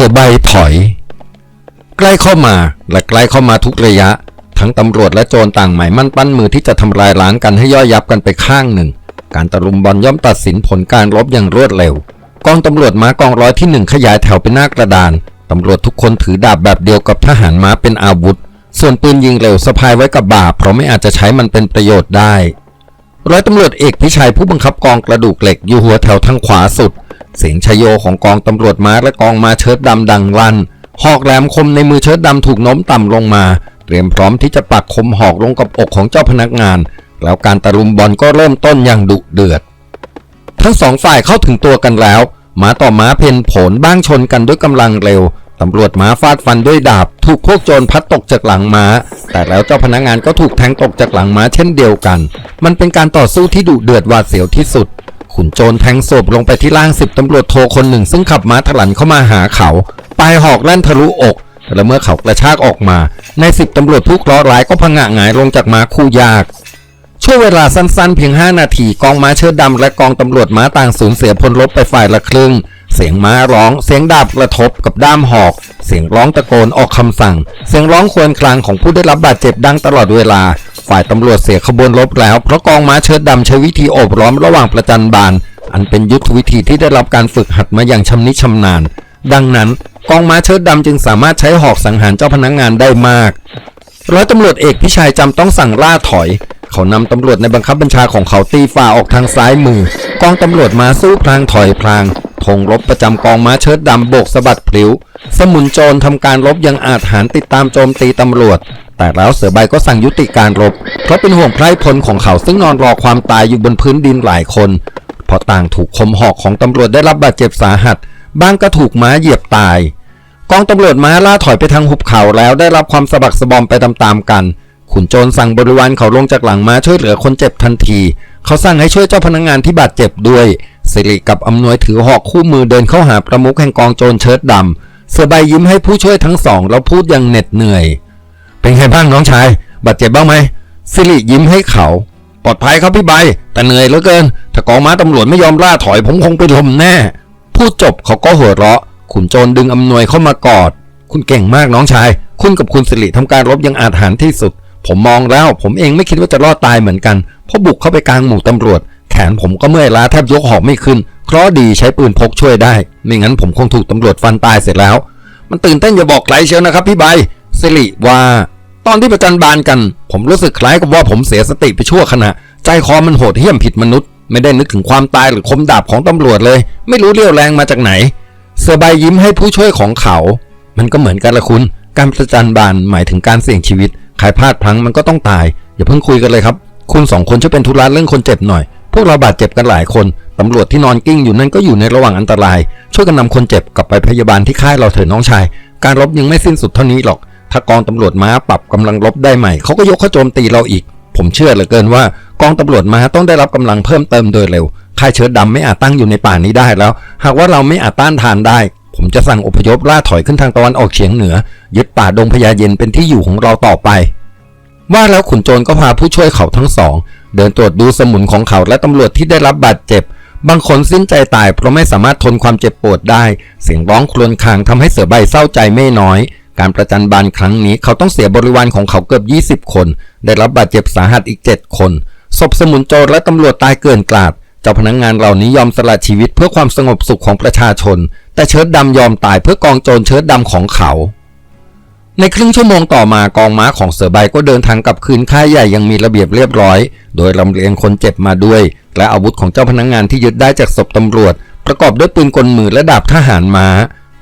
สือใบถอย ใกล้เข้ามาและใกล้เข้ามาทุกระยะ ทั้งตำรวจและโจรต่างหมายมั่นปั้นมือที่จะทำลายล้างกันให้ย่อยยับกันไปข้างหนึ่ง การตะลุมบอลย่อมตัดสินผลการรบอย่างรวดเร็ว กองตำรวจม้ากองร้อยที่หนึ่งขยายแถวเป็นหน้ากระดานตำรวจทุกคนถือดาบแบบเดียวกับทหารม้าเป็นอาวุธ ส่วนปืนยิงเร็วสะพายไว้กับบ่าเพราะไม่อาจจะใช้มันเป็นประโยชน์ได้ร้อยตำรวจเอกพิชัยผู้บังคับกองกระดูกเหล็กอยู่หัวแถวทางขวาสุด เสียงชโยของกองตำรวจม้าและกองมาเชิดดำดังลั่น หอกแหลมคมในมือเชิดดำถูกโน้มต่ำลงมา เตรียมพร้อมที่จะปักคมหอกลงกับอกของเจ้าพนักงาน แล้วการตะลุมบอลก็เริ่มต้นอย่างดุเดือด ทั้งสองฝ่ายเข้าถึงตัวกันแล้วม้าต่อม้าเพนผลบ้างชนกันด้วยกำลังเร็วตำรวจม้าฟาดฟันด้วยดาบ ถูกพวกโจรพัดตกจากหลังม้า แต่แล้วเจ้าพนักงานก็ถูกแทงตกจากหลังม้าเช่นเดียวกัน มันเป็นการต่อสู้ที่ดุเดือดหวาดเสียวที่สุด ขุนโจรแทงศพลงไปที่ล่างสิบตำรวจโทคนหนึ่ง ซึ่งขับม้าถลันเข้ามาหาเขาปลายหอกแล่นทะลุอกและเมื่อเขากระชากออกมา ในสิบตำรวจผู้เคราะห์ร้ายก็พังงะหงายลงจากม้าคู่ยาก ช่วงเวลาสั้นๆ เพียง 5 นาที กองม้าเชิดดำและกองตำรวจม้าต่างสูญเสียพลรบไปฝ่ายละครึ่งเสียงม้าร้อง เสียงดาบกระทบกับด้ามหอก เสียงร้องตะโกนออกคำสั่ง เสียงร้องครวญครางของผู้ได้รับบาดเจ็บดังตลอดเวลา ฝ่ายตำรวจเสียขบวนรบแล้ว เพราะกองม้าเชิดดำใช้วิธีโอบล้อมระหว่างประจันบาน อันเป็นยุทธวิธีที่ได้รับการฝึกหัดมาอย่างชำนิชำนาญ ดังนั้นกองม้าเชิดดำจึงสามารถใช้หอกสังหารเจ้าพนักงานได้มากร้อยตำรวจเอกพิชัยจำต้องสั่งล่าถอย เขานำตำรวจในบังคับบัญชาของเขาตีฝ่าออกทางซ้ายมือ กองตำรวจมาสู้พลางถอยพลาง ธงรบประจำกองม้าเชิดดำโบกสะบัดพลิ้ว สมุนโจรทำการรบยังอาจหารติดตามโจมตีตำรวจ แต่แล้วเสือใบก็สั่งยุติการรบ เพราะเป็นห่วงไพร่พลของเขาซึ่งนอนรอความตายอยู่บนพื้นดินหลายคนเพราะต่างถูกคมหอกของตำรวจได้รับบาดเจ็บสาหัสบางก็ถูกม้าเหยียบตาย กองตำรวจม้าล่าถอยไปทางหุบเขาแล้วได้รับความสะบักสะบอมไปตามๆกัน ขุนโจรสั่งบริวารเขาลงจากหลังม้าช่วยเหลือคนเจ็บทันที เขาสั่งให้ช่วยเจ้าพนักงานที่บาดเจ็บด้วย สิริกับอำนวยถือหอกคู่มือเดินเข้าหาประมุขแห่งกองโจรเชิดดำเสือใบยิ้มให้ผู้ช่วยทั้งสองแล้วพูดอย่างเหน็ดเหนื่อย เป็นไงบ้างน้องชาย บาดเจ็บบ้างไหมสิริยิ้มให้เขา ปลอดภัยครับพี่ใบ แต่เหนื่อยเหลือเกิน ถ้ากองม้าตำรวจไม่ยอมล่าถอยผมคงเป็นลมแน่ พูดจบเขาก็หัวเราะ ขุนโจรดึงอำนวยเข้ามากอด คุณเก่งมากน้องชาย คุณกับคุณสิริทำการรบยังอาจหารที่สุด ผมมองแล้ว ผมเองไม่คิดว่าจะรอดตายเหมือนกัน เพราะบุกเข้าไปกลางหมู่ตำรวจ นผมก็เมื่อยล้าแทบยกหอกไม่ขึ้นเคราะดีใช้ปืนพกช่วยได้ ไม่งั้นผมคงถูกตำรวจฟันตายเสร็จแล้ว มันตื่นเต้นอย่าบอกใครเชียวนะครับพี่ใบสิริว่าตอนที่ประจันบานกัน ผมรู้สึกคล้ายกับว่าผมเสียสติไปชั่วขณะ ใจคอมันโหดเหี้ยมผิดมนุษย์ ไม่ได้นึกถึงความตายหรือคมดาบของตำรวจเลย ไม่รู้เรี่ยวแรงมาจากไหน เสือใบยิ้มให้ผู้ช่วยของเขา มันก็เหมือนกันละคุณ การประจันบานหมายถึงการเสี่ยงชีวิตใครพลาดพลั้งมันก็ต้องตาย อย่าเพิ่งคุยกันเลยครับ คุณสองคนช่วยเป็นธุระเรื่องคนเจ็บหน่อย พวกเราบาดเจ็บกันหลายคนตำรวจที่นอนกิ้งอยู่นั่นก็อยู่ในระหว่างอันตราย ช่วยกันนำคนเจ็บกลับไปพยาบาลที่ค่ายเราเถอะน้องชาย การรบยังไม่สิ้นสุดเท่านี้หรอก ถ้ากองตำรวจม้าปรับกำลังรบได้ใหม่เขาก็ยกข้าโจมตีเราอีก ผมเชื่อเหลือเกินว่ากองตำรวจม้าต้องได้รับกำลังเพิ่มเติมโดยเร็วค่ายเชิดดำไม่อาจตั้งอยู่ในป่านี้ได้แล้ว หากว่าเราไม่อาจต้านทานได้ ผมจะสั่งอพยพล่าถอยขึ้นทางตะวันออกเฉียงเหนือ ยึดป่าดงพญาเย็นเป็นที่อยู่ของเราต่อไป ว่าแล้วขุนโจรก็พาผู้ช่วยเขาทั้งสอง เดินตรวจดูสมุนของเขาและตำรวจที่ได้รับบาดเจ็บ บางคนสิ้นใจตายเพราะไม่สามารถทนความเจ็บปวดได้ เสียงร้องครวญครางทำให้เสือใบเศร้าใจไม่น้อย การประจันบานครั้งนี้เขาต้องเสียบริวารของเขาเกือบ 20 คน ได้รับบาดเจ็บสาหัสอีก 7 คนศพสมุนโจรและตำรวจตายเกินกลาด เจ้าพนักงงานเหล่านี้ยอมสละชีวิตเพื่อความสงบสุขของประชาชน แต่เชิดดำยอมตายเพื่อกองโจรเชิดดำของเขา ในครึ่งชั่วโมงต่อมากองม้าของเสือใบก็เดินทางกลับคืนค่ายใหญ่ยังมีระเบียบเรียบร้อย โดยลำเลียงคนเจ็บมาด้วย และอาวุธของเจ้าพนักงงานที่ยึดได้จากศพตำรวจ ประกอบด้วยปืนกลมือและดาบทหารม้า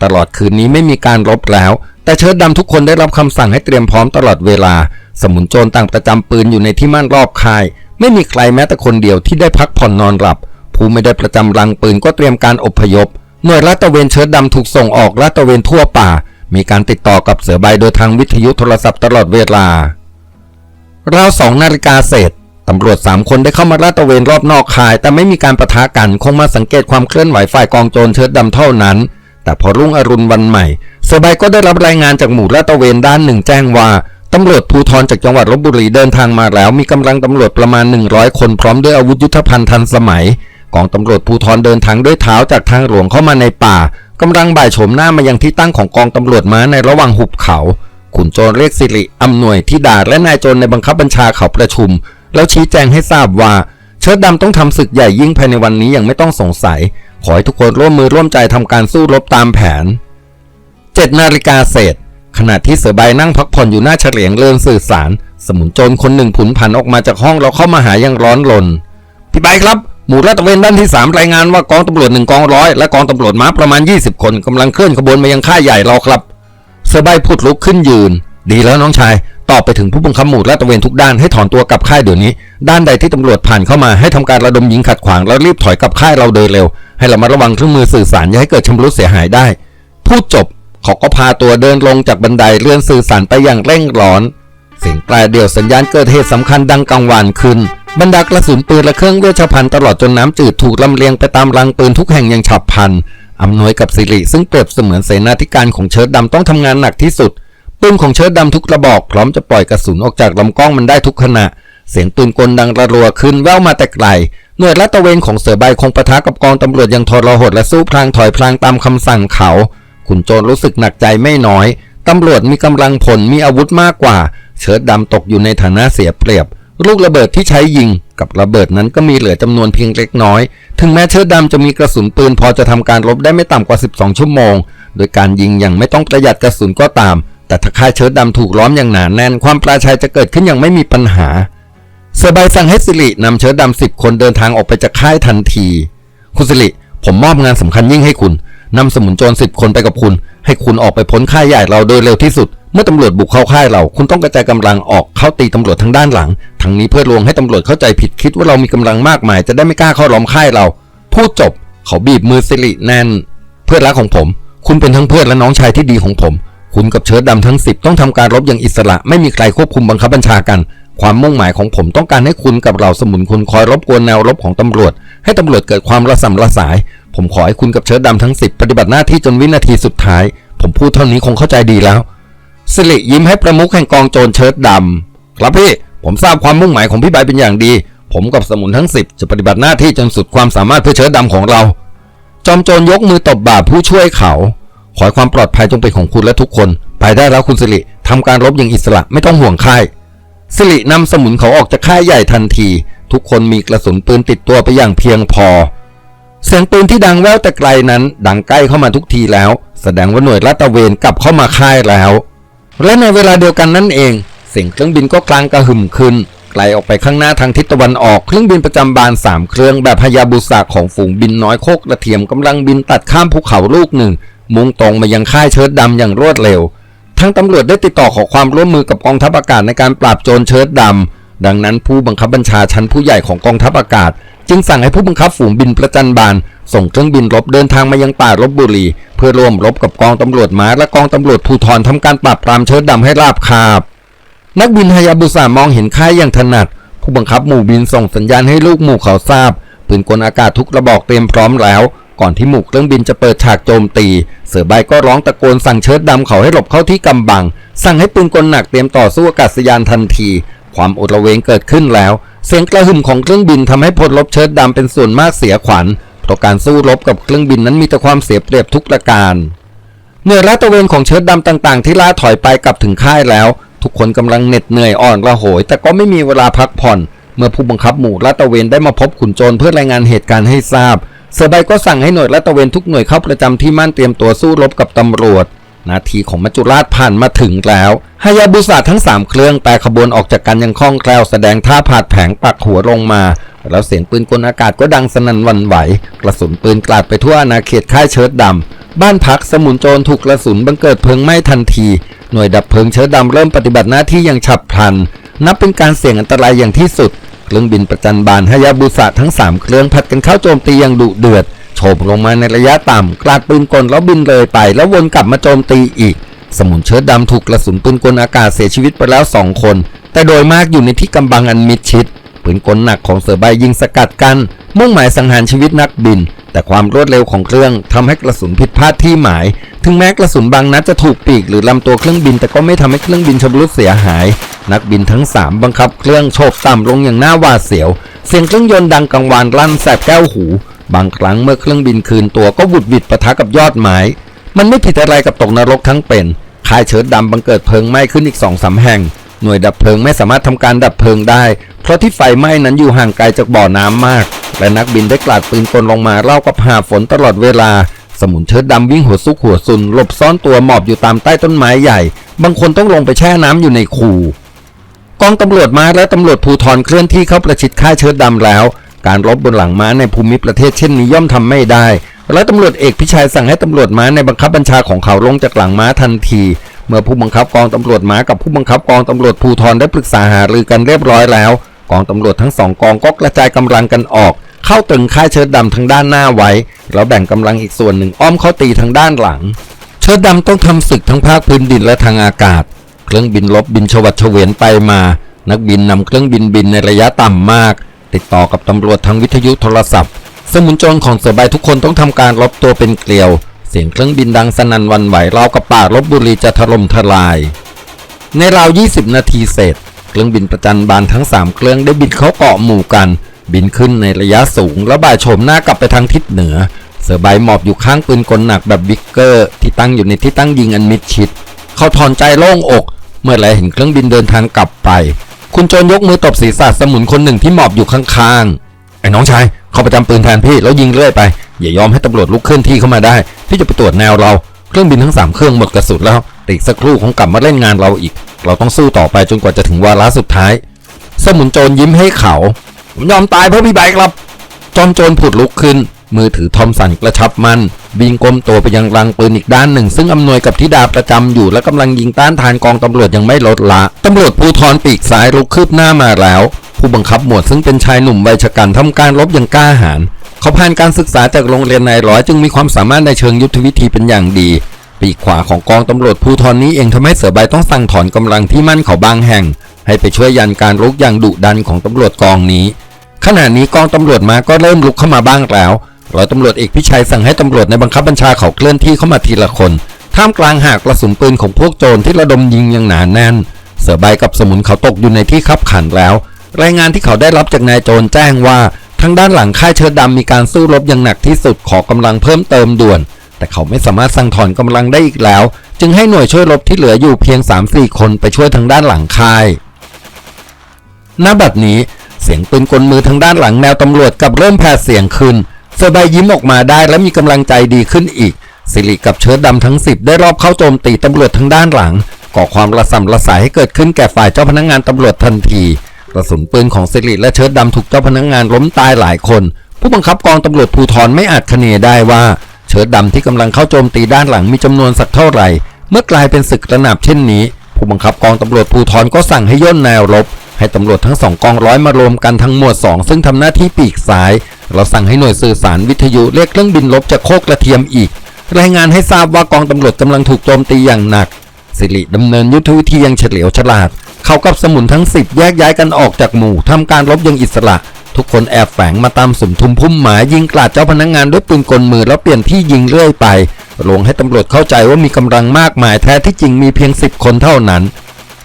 ตลอดคืนนี้ไม่มีการรบแล้ว แต่เชิดดำทุกคนได้รับคำสั่งให้เตรียมพร้อมตลอดเวลา สมุนโจรต่างประจำปืนอยู่ในที่มั่นรอบค่าย ไม่มีใครแม้แต่คนเดียวที่ได้พักผ่อนนอนหลับ ผู้ไม่ได้ประจำรังปืนก็เตรียมการอพยพ หน่วยลาดตระเวนเชิดดำถูกส่งออกลาดตระเวนทั่วป่า มีการติดต่อกับเสือใบโดยทางวิทยุโทรศัพท์ตลอดเวลาราวสองนาฬิกาเศษตำรวจสามคนได้เข้ามาลาดตระเวนรอบนอกค่าย แต่ไม่มีการประทะกันคงมาสังเกตความเคลื่อนไหวฝ่ายกองโจรเชิดดำเท่านั้น แต่พอรุ่งอรุณวันใหม่ เสือใบก็ได้รับรายงานจากหมู่ลาดตระเวนด้านหนึ่งแจ้งว่าตำรวจภูธรจากจังหวัดลบบุรีเดินทางมาแล้ว มีกำลังตำรวจประมาณ 100 คนพร้อมด้วยอาวุธยุทโธภัณฑ์ทันสมัย กองตำรวจภูธรเดินทางด้วยเท้าจากทางหลวงเข้ามาในป่า กำลังบ่ายโฉมหน้ามายังที่ตั้งของกองตำรวจม้าในระหว่างหุบเขา ขุนโจรเรียกสิริอำนวยที่ดาและนายโจรในบังคับบัญชาเขาประชุม แล้วชี้แจงให้ทราบว่า เชิดดำต้องทำศึกใหญ่ยิ่งภายในวันนี้อย่างไม่ต้องสงสัย ขอให้ทุกคนร่วมมือร่วมใจทำการสู้รบตามแผน7นาฬิกาเศษ ขณะที่เสือใบนั่งพักผ่อนอยู่หน้าเฉลียงเรือนสื่อสาร สมุนโจรคนหนึ่งผุนผันออกมาจากห้องแล้วเข้ามาหาอยังร้อนรนพี่ใบครับ หมู่ลาดตระเวนด้านที่ 3 รายงานว่ากองตำรวจหนึ่งกองร้อยและกองตำรวจม้าประมาณ 20 คนกำลังเคลื่อนขบวนมายังค่ายใหญ่เราครับเสือใบพูดลุกขึ้นยืน ดีแล้วน้องชาย ตอบไปถึงผู้บังคับหมู่ลาดตระเวนทุกด้านให้ถอนตัวกลับค่ายเดี๋ยวนี้ ด้านใดที่ตำรวจผ่านเข้ามาให้ทำการระดมยิงขัดขวางแล้วรีบถอยกลับค่ายเราโดยเร็ว ให้เรามาระวังเครื่องมือสื่อสารอย่าให้เกิดชำรุดเสียหายได้ พูดจบเขาก็พาตัวเดินลงจากบันไดเลื่อนสื่อสารไปอย่างเร่งร้อน เสียงปลเดี่ยวสัญญาณเกิดเหตุสำคัญดังกังวานขึ้น บรรดากระสุนปืนและเครื่องเวชภัณฑ์ตลอดจนน้ำจืดถูกลำเลียงไปตามรังปืนทุกแห่งอย่างฉับพลันอำนวยกับสิริซึ่งเปรียบเสมือนเสนาธิการของเชิดดำต้องทำงานหนักที่สุดปืนของเชิดดำทุกระบอกพร้อมจะปล่อยกระสุนออกจากลำกล้องมันได้ทุกขณะ เสียงปืนกลดังระรัวขึ้นแว่วมาแต่ไกลหน่วยลาดตระเวนของเสือใบคงปะทะกับกองตำรวจย่างทรหดและสู้พลางถอยพลางตามคำสั่งเขา ขุนโจรรู้สึกหนักใจไม่น้อยตำรวจมีกำลังผลมีอาวุธมากกว่า เชิดดำตกอยู่ในฐานะเสียเปรียบ ลูกระเบิดที่ใช้ยิง กับระเบิดนั้นก็มีเหลือจำนวนเพียงเล็กน้อย ถึงแม้เชิดดำจะมีกระสุนปืนพอจะทำการรบได้ไม่ต่ำกว่า 12 ชั่วโมง โดยการยิงอย่างไม่ต้องประหยัดกระสุนก็ตาม แต่ถ้าค่ายเชิดดำถูกล้อมอย่างหนาแน่น ความปราชัยจะเกิดขึ้นอย่างไม่มีปัญหาเสือใบสั่งให้สิรินำเชิดดำสิบคนเดินทางออกไปจากค่ายทันที คุณสิริผมมอบงานสำคัญยิ่งให้คุณนำสมุนโจรสิบคนไปกับคุณ ให้คุณออกไปพ้นค่ายใหญ่เราโดยเร็วที่สุด มื่อตำรวจบุกเข้าค่ายเรา คุณต้องกระจายกำลังออกเข้าตีตำรวจทางด้านหลัง ทั้งนี้เพื่อลวงให้ตำรวจเข้าใจผิดคิดว่าเรามีกำลังมากมาย จะได้ไม่กล้าเข้าล้อมค่ายเรา พูดจบ เขาบีบมือสิริแน่น เพื่อนรักของผม คุณเป็นทั้งเพื่อนและน้องชายที่ดีของผม คุณกับเชิดดำทั้งสิบต้องทำการรบอย่างอิสระ ไม่มีใครควบคุมบังคับบัญชากัน ความมุ่งหมายของผมต้องการให้คุณกับเราสมุนคุณคอยรบกวนแนวรบของตำรวจ ให้ตำรวจเกิดความระสำระสาย ผมขอให้คุณกับเชิดดำทั้งสิบปฏิบัติหน้าที่จนวินาทีสุดท้าย ผมพูดเท่านี้คงเข้าใจดีแล้ว สิริยิ้มให้ประมุขแห่งกองโจรเชิดดำครับพี่ ผมทราบความมุ่งหมายของพี่ใบเป็นอย่างดี ผมกับสมุนทั้งสิบจะปฏิบัติหน้าที่จนสุดความสามารถเพื่อเชิดดำของเรา จอมโจรยกมือตบบ่าผู้ช่วยเขา ขอให้ความปลอดภัยจงเป็นของคุณและทุกคน ไปได้แล้วคุณสิริทำการรบอย่างอิสระไม่ต้องห่วงค่ายสิรินำสมุนเขาออกจากค่ายใหญ่ทันที ทุกคนมีกระสุนปืนติดตัวไปอย่างเพียงพอ เสียงปืนที่ดังแว่วแต่ไกลนั้น ดังใกล้เข้ามาทุกทีแล้ว แสดงว่าหน่วยลาดตระเวนกลับเข้ามาค่ายแล้ว และในเวลาเดียวกันนั่นเอง เสียงเครื่องบินก็กลางกระหึ่มขึ้นไกลออกไปข้างหน้าทางทิศตะวันออกเครื่องบินประจำบานสามเครื่องแบบพยาบุษะของฝูงบินน้อยโคกระเทียมกำลังบินตัดข้ามภูเขาลูกหนึ่ง มุ่งตรงมายังค่ายเชิดดำอย่างรวดเร็วทั้งตำรวจได้ติดต่อขอความร่วมมือกับกองทัพอากาศในการปราบโจรเชิดดำดังนั้นผู้บังคับบัญชาชั้นผู้ใหญ่ของกองทัพอากาศ จึงสั่งให้ผู้บังคับฝูงบินประจันบาน ส่งเครื่องบินรบเดินทางมายังป่ารบบุรี เพื่อร่วมรบกับกองตำรวจม้าและกองตำรวจภูธรทำการปราบปรามเชิดดำให้ราบคาบ นักบินฮายาบุสามองเห็นค่ายอย่างถนัด ผู้บังคับหมู่บินส่งสัญญาณให้ลูกหมู่เขาทราบปืนกลอากาศทุกระบอกเตรียมพร้อมแล้วก่อนที่หมู่เครื่องบินจะเปิดฉากโจมตี เสือใบก็ร้องตะโกนสั่งเชิดดำเขาให้หลบเข้าที่กำบัง สั่งให้ปืนกลหนักเตรียมต่อสู้อากาศยานทันที ความอดระเวงเกิดขึ้นแล้ว เสียงกระหึ่มของเครื่องบินทำให้พลรบเชิดดำเป็นส่วนมากเสียขวัญ เพราะการสู้รบกับเครื่องบินนั้นมีแต่ความเสียเปรียบทุกประการเหนื่อยลาตะเวนของเชิดดำต่างๆ ที่ล่าถอยไปกลับถึงค่ายแล้ว ทุกคนกำลังเหน็ดเหนื่อยอ่อนระโหย แต่ก็ไม่มีเวลาพักผ่อน เมื่อผู้บังคับหมู่ลาดตะเวนได้มาพบขุนโจรเพื่อรายงานเหตุการณ์ให้ทราบเสือใบก็สั่งให้หน่วยลาดตะเวนทุกหน่วยเข้าประจำที่มั่นเตรียมตัวสู้รบกับตำรวจ นาทีของมัจจุราชผ่านมาถึงแล้วฮายาบุสะทั้งสามเครื่องแปรขบวนออกจากกันอยังคล่องแคล่วแสดงท่าผาดแผงปักหัวลงมา แล้วเสียงปืนกลอากาศก็ดังสนั่นวันไหว กระสุนปืนกลาดไปทั่วอาณาเขตค่ายเชิดดำ บ้านพักสมุนโจรถูกกระสุนบังเกิดเพลิงไหม้ทันที หน่วยดับเพลิงเชิดดำเริ่มปฏิบัติหน้าที่อย่างฉับพลัน นับเป็นการเสี่ยงอันตรายอย่างที่สุด เครื่องบินประจันบานฮายาบุสะทั้งสามเครื่องผัดกันเข้าโจมตีอย่างดุเดือด โฉบลงมาในระยะต่ำกลาดปืนกลแล้วบินเลยไป แล้ววนกลับมาโจมตีอีก สมุนเชิดดำถูกกระสุนปืนกลอากาศเสียชีวิตไปแล้วสองคน แต่โดยมากอยู่ในที่กำบังอันมิดชิดปืนกลหนักของเสือใบยิงสกัดกัน มุ่งหมายสังหารชีวิตนักบิน แต่ความรวดเร็วของเครื่องทำให้กระสุนผิดพลาดที่หมาย ถึงแม้กระสุนบางนัดจะถูกปีกหรือลำตัวเครื่องบิน แต่ก็ไม่ทำให้เครื่องบินชำรุดเสียหาย นักบินทั้งสามบังคับเครื่องโฉบต่ำลงอย่างหน้าหวาดเสียว เสียงเครื่องยนต์ดังกังวานลั่นแสบแก้วหู บางครั้งเมื่อเครื่องบินคืนตัวก็บุดบิดปะทะกับยอดไม้ มันไม่ผิดอะไรกับตกนรกทั้งเป็น ค่ายเชิดดำบังเกิดเพลิงไหม้ขึ้นอีกสองสามแห่ง หน่วยดับเพลิงไม่สามารถทำการดับเพลิงได้ เพราะที่ไฟไหม้นั้นอยู่ห่างไกลจากบ่อน้ำมาก และนักบินได้กลาดปืนกลลงมาเล่ากับหาฝนตลอดเวลา สมุนเชิดดำวิ่งหัวซุกหัวซุนหลบซ่อนตัวหมอบอยู่ตามใต้ต้นไม้ใหญ่ บางคนต้องลงไปแช่น้ำอยู่ในคูกองตำรวจมาและตำรวจภูธรเคลื่อนที่เข้าประชิดค่ายเชิดดำแล้ว การรบบนหลังม้าในภูมิประเทศเช่นนี้ย่อมทำไม่ได้และตำรวจเอกพิชัยสั่งให้ตำรวจม้าในบังคับบัญชาของเขาลงจากหลังม้าทันที เมื่อผู้บังคับกองตำรวจม้ากับผู้บังคับกองตำรวจภูธรได้ปรึกษาหารือกันเรียบร้อยแล้ว กองตำรวจทั้งสองกองก็กระจายกำลังกันออก เข้าตึงค่ายเชิดดำทางด้านหน้าไว้ แล้วแบ่งกำลังอีกส่วนหนึ่งอ้อมเข้าตีทางด้านหลัง เชิดดำต้องทำศึกทั้งภาคพื้นดินและทางอากาศ เครื่องบินลบบินชวัดเฉวียนไปมา นักบินนำเครื่องบินบินในระยะต่ำมาก ติดต่อกับตำรวจทางวิทยุโทรศัพท์ สมุนจรของเสือใบทุกคนต้องทำการลบตัวเป็นเกลียว เสียงเครื่องบินดังสนั่นวันไหวราวกับป่าลบบุรีจะถล่มทลาย ในราว 20 นาทีเสร็จ เครื่องบินประจันบานทั้ง 3 เครื่องได้บินเข้าเกาะหมู่กัน บินขึ้นในระยะสูงแล้วบ่ายโฉมหน้ากลับไปทางทิศเหนือ เสือใบหมอบอยู่ข้างปืนกลหนักแบบบิ๊กเกอร์ ที่ตั้งอยู่ในที่ตั้งยิงอันมิดชิด เขาถอนใจโล่งอก เมื่อแลเห็นเครื่องบินเดินทางกลับไป คุณโจรยกมือตบศีรษะสมุนคนหนึ่งที่หมอบอยู่ข้างๆ ไอ้น้องชาย เขาประจำปืนแทนพี่แล้วยิงเรื่อยไป อย่ายอมให้ตำรวจลุกเคลื่อนที่เข้ามาได้ พี่จะไปตรวจแนวเรา เครื่องบินทั้งสามเครื่องหมดกระสุนแล้วต่อีกสักครู่คงกลับมาเล่นงานเราอีก เราต้องสู้ต่อไปจนกว่าจะถึงวาระสุดท้าย สมุนโจรยิ้มให้เขา ผมยอมตายเพื่อพี่ใบครับ จอมโจรผุดลุกขึ้น มือถือทอมสันกระชับมันบิงก้มตัวไปยังรังปืนอีกด้านหนึ่ง ซึ่งอำนวยกับธิดาประจำอยู่และกำลังยิงต้านทานกองตำรวจยังไม่ลดละตำรวจภูธรปีกซ้ายลุกคืบหน้ามาแล้ว ผู้บังคับหมวดซึ่งเป็นชายหนุ่มวัยชะกันทำการรบอย่างกล้าหาญเขาผ่านการศึกษาจากโรงเรียนนายร้อยจึงมีความสามารถในเชิงยุทธวิธีเป็นอย่างดี ปีกขวาของกองตำรวจภูธรนี้เองทำให้เสือใบต้องสั่งถอนกำลังที่มั่นเขาบางแห่ง ให้ไปช่วยยันการรุกอย่างดุดันของตำรวจกองนี้ ขณะนี้กองตำรวจมาก็เริ่มลุกเข้ามาบ้างแล้ว ร้อยตำรวจเอกพิชัยสั่งให้ตำรวจในบังคับบัญชาเขาเคลื่อนที่เข้ามาทีละคน ท่ามกลางหากกระสุนปืนของพวกโจรที่ระดมยิงอย่างหนาแน่น เสือใบกับสมุนเขาตกอยู่ในที่คับขันแล้ว รายงานที่เขาได้รับจากนายโจรแจ้งว่าทางด้านหลังค่ายเชิดดำมีการสู้รบอย่างหนักที่สุดขอกำลังเพิ่มเติมด่วน แต่เขาไม่สามารถสั่งถอนกำลังได้อีกแล้ว จึงให้หน่วยช่วยรบที่เหลืออยู่เพียง 3-4 คนไปช่วยทางด้านหลังค่ายณบัดนี้เสียงปืนกลมือทางด้านหลังแนวตำรวจกับเริ่มแผ่เสียงขึ้น เซอร์ใบยิ้มออกมาได้และมีกำลังใจดีขึ้นอีก สิริกับเชิดดำทั้งสิบได้รอบเข้าโจมตีตำรวจทางด้านหลัง ก่อความระส่ำระสายให้เกิดขึ้นแก่ฝ่ายเจ้าพนักงานตำรวจทันทีกระสุนปืนของสิริและเชิดดำถูกเจ้าพนักงานล้มตายหลายคน ผู้บังคับกองตำรวจภูธรไม่อาจคะเนได้ว่า เชิดดำที่กำลังเข้าโจมตีด้านหลังมีจำนวนสักเท่าไหร่ เมื่อกลายเป็นศึกระนาบเช่นนี้ ผู้บังคับกองตำรวจภูธรก็สั่งให้ย่นแนวรบ ให้ตำรวจทั้งสองกองร้อยมารวมกันทั้งหมวด 2 ซึ่งทำหน้าที่ปีกซ้าย เราสั่งให้หน่วยสื่อสารวิทยุเรียกเครื่องบินลบจากโคกกระเทียมอีก รายงานให้ทราบว่ากองตำรวจกำลังถูกโจมตีอย่างหนัก สิริดำเนินยุทธวิธีย่างเฉลียวฉลาด เขากับสมุนทั้งสิบแยกย้ายกันออกจากหมู่ทำการรบย่างอิสระ ทุกคนแอบแฝงมาตามสุมทุมพุ่มหมายยิงกลาดเจ้าพนักงานด้วยปืนกลมือแล้วเปลี่ยนที่ยิงเรื่อยไปลวงให้ตำรวจเข้าใจว่ามีกำลังมากมายแท้ที่จริงมีเพียงสิบคนเท่านั้น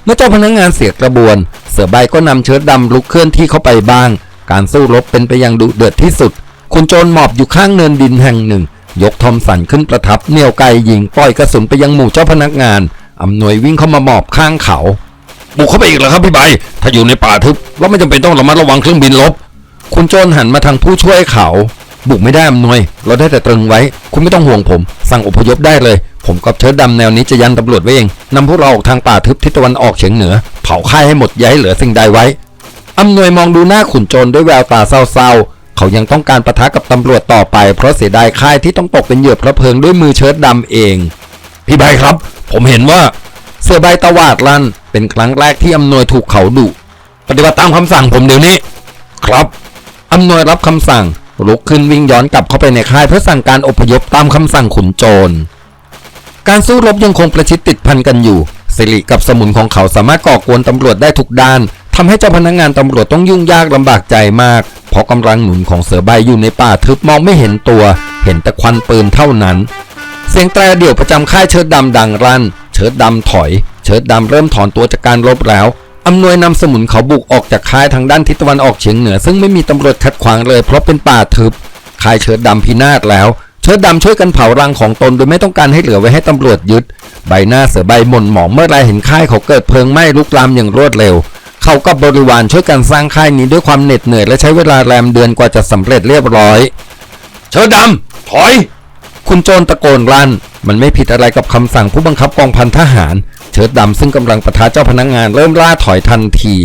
เมื่อเจ้าพนักงานเสียกระบวน เสือใบก็นำเชิดดำลุกเคลื่อนที่เข้าไปบ้าง การสู้รบเป็นไปอย่างดุเดือดที่สุด คุณโจรหมอบอยู่ข้างเนินดินแห่งหนึ่ง ยกทอมสันขึ้นประทับเหนี่ยวไกยิงปล่อยกระสุนไปยังหมู่เจ้าพนักงาน อำนวยวิ่งเข้ามาหมอบข้างเขา บุกเข้าไปอีกแล้วครับพี่ใบ ถ้าอยู่ในป่าทึบเราไม่จำเป็นต้องระมัดระวังเครื่องบินลบ คุณโจรหันมาทางผู้ช่วยเขา บุกไม่ได้อำนวย เราได้แต่ตรึงไว้ คุณไม่ต้องห่วงผม สั่งอพยพได้เลย ผมกับเชิดดำแนวนี้จะยันตำรวจไว้เองนำพวกเราออกทางป่าทึบทิศตะวันออกเฉียงเหนือ เผาค่ายให้หมดย่าให้เหลือสิ่งใดไว้อำนวยมองดูหน้าขุนโจรด้วยแววตาเศร้าๆ เขายังต้องการปะทะกับตำรวจต่อไป เพราะเสียดายค่ายที่ต้องตกเป็นเหยื่อพระเพลิงด้วยมือเชิดดำเอง พี่ใบครับ ผมเห็นว่าเสือใบตวาดลันเป็นครั้งแรกที่อำนวยถูกเขาดุ ปฏิบัติตามคำสั่งผมเดี๋ยวนี้ ครับอำนวยรับคำสั่งลุกขึ้นวิ่งย้อนกลับเข้าไปในค่ายเพื่อสั่งการอพยพตามคำสั่งขุนโจร การสู้รบยังคงประชิดติดพันกันอยู่สิริกับสมุนของเขาสามารถก่อกวนตำรวจได้ทุกด้านทำให้เจ้าพนักงานตำรวจต้องยุ่งยากลำบากใจมาก เพราะกำลังหนุนของเสือใบอยู่ในป่าทึบมองไม่เห็นตัว เห็นแต่ควันปืนเท่านั้น เสียงแตรเดี่ยวประจำค่ายเชิดดำดังรัน เชิดดำถอย เชิดดำเริ่มถอนตัวจากการรบแล้วอำนวยนำสมุนเขาบุกออกจากค่ายทางด้านทิศตะวันออกเฉียงเหนือ ซึ่งไม่มีตำรวจขัดขวางเลยเพราะเป็นป่าทึบค่ายเชิดดำพินาศแล้ว เชิดดำช่วยกันเผารังของตนโดยไม่ต้องการให้เหลือไว้ให้ตำรวจยึด ใบหน้าเสือใบหม่นหมองเมื่อไรเห็นค่ายเขาเกิดเพลิงไหม้ลุกลามอย่างรวดเร็ว เขากับบริวารช่วยกันสร้างค่ายนี้ด้วยความเหน็ดเหนื่อยและใช้เวลาแรมเดือนกว่าจะสำเร็จเรียบร้อย เชิดดำถอย คุณโจรตะโกนลั่น มันไม่ผิดอะไรกับคำสั่งผู้บังคับกองพันทหาร เชิดดำซึ่งกำลังประทะเจ้าพนักงานเริ่มล่าถอยทันที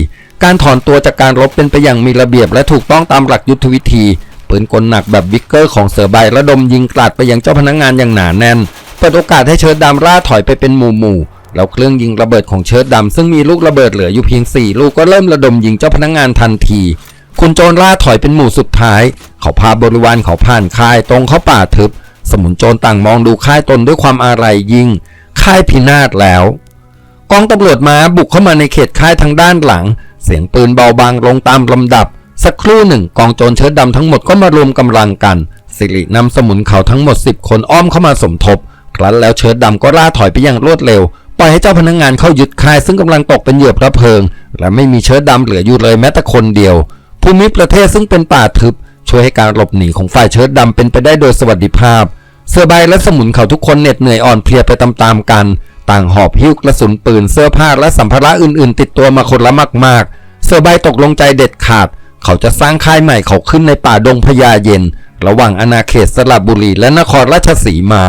การถอนตัวจากการรบเป็นไปอย่างมีระเบียบและถูกต้องตามหลักยุทธวิธีปืนกลหนักแบบบิ๊กเกอร์ของเสือใบระดมยิงกราดไปยังเจ้าพนักงานอย่างหนาแน่น เปิดโอกาสให้เชิดดำล่าถอยไปเป็นหมู่หมู่แล้วเครื่องยิงระเบิดของเชิดดำซึ่งมีลูกระเบิดเหลืออยู่เพียง 4 ลูกก็เริ่มระดมยิงเจ้าพนักงานทันที คุณโจรล่าถอยเป็นหมู่สุดท้าย เขาพาบริวารเขาผ่านคายตรงเข้าป่าทึบ สมุนโจรต่างมองดูค่ายตนด้วยความอาลัยยิ่ง ค่ายพินาศแล้ว กองตำรวจมาบุกเข้ามาในเขตค่ายทางด้านหลัง เสียงปืนเบาบางลงตามลำดับ สักครู่หนึ่ง กองโจรเชิดดำทั้งหมดก็มารวมกำลังกัน สิรินำสมุนเขาทั้งหมด 10 คนอ้อมเข้ามาสมทบ ครั้นแล้วเชิดดำก็ล่าถอยไปอย่างรวดเร็วปล่อยให้เจ้าพนักงานเข้ายึดค่ายซึ่งกำลังตกเป็นเหยื่อพระเพลิง และไม่มีเชิดดำเหลืออยู่เลยแม้แต่คนเดียว ภูมิประเทศซึ่งเป็นป่าทึบช่วยให้การหลบหนีของฝ่ายเชิดดำเป็นไปได้โดยสวัสดิภาพ เสื้อใบและสมุนเขาทุกคนเหน็ดเหนื่อยอ่อนเพลียไปตามๆกัน ต่างหอบหิ้วกระสุนปืนเสื้อผ้าและสัมภาระอื่นๆ ติดตัวมาคนละมากๆ เสื้อใบตกลงใจเด็ดขาด เขาจะสร้างค่ายใหม่เขาขึ้นในป่าดงพญาเย็น ระหว่างอาณาเขตสระบุรีและนครราชสีมา